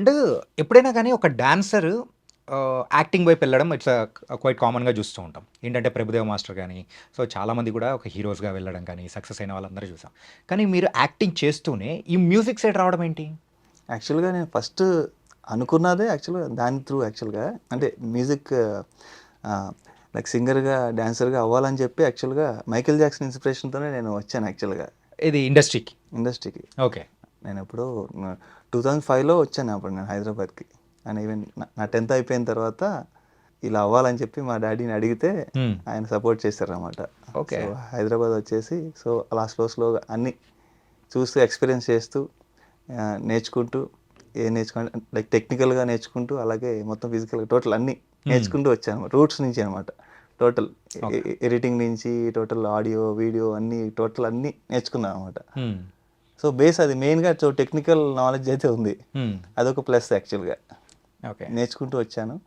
అంటే ఎప్పుడైనా కానీ ఒక డాన్సర్ యాక్టింగ్ వైపు వెళ్ళడం ఇట్స్ క్వైట్ కామన్గా చూస్తూ ఉంటాం. ఏంటంటే ప్రభుదేవ మాస్టర్ కానీ సో చాలామంది కూడా ఒక హీరోస్గా వెళ్ళడం కానీ సక్సెస్ అయిన వాళ్ళందరూ చూసాం. కానీ మీరు యాక్టింగ్ చేస్తూనే ఈ మ్యూజిక్ సైడ్ రావడం ఏంటి? యాక్చువల్గా నేను ఫస్ట్ అనుకున్నదే యాక్చువల్గా దాని త్రూ యాక్చువల్గా అంటే మ్యూజిక్ లైక్ సింగర్గా డాన్సర్గా అవ్వాలని చెప్పి యాక్చువల్గా మైకేల్ జాక్సన్ ఇన్స్పిరేషన్తోనే నేను వచ్చాను యాక్చువల్గా. ఇది ఇండస్ట్రీకి? ఇండస్ట్రీకి. ఓకే. నేను ఎప్పుడు టూ థౌజండ్ ఫైవ్లో వచ్చాను అప్పుడు నేను హైదరాబాద్కి. అండ్ ఈవెన్ నా టెన్త్ అయిపోయిన తర్వాత ఇలా అవ్వాలని చెప్పి మా డాడీని అడిగితే. ఆయన సపోర్ట్ చేశారు అనమాట Okay. హైదరాబాద్ వచ్చేసి సో అలా స్లో స్లోగా అన్నీ చూస్తూ ఎక్స్పీరియన్స్ చేస్తూ నేర్చుకుంటూ ఏ నేర్చుకుంటే లైక్ టెక్నికల్గా నేర్చుకుంటూ అలాగే మొత్తం ఫిజికల్గా టోటల్ అన్నీ నేర్చుకుంటూ వచ్చాను రూట్స్ నుంచి అనమాట టోటల్ ఎడిటింగ్ నుంచి టోటల్ ఆడియో వీడియో అన్నీ టోటల్ అన్నీ నేర్చుకున్నాను అనమాట. సో బేస్ అది మెయిన్గా సో టెక్నికల్ నాలెడ్జ్ అయితే ఉంది. అదొక ప్లస్ యాక్చువల్గా. ఓకే. నేర్చుకుంటూ వచ్చాను.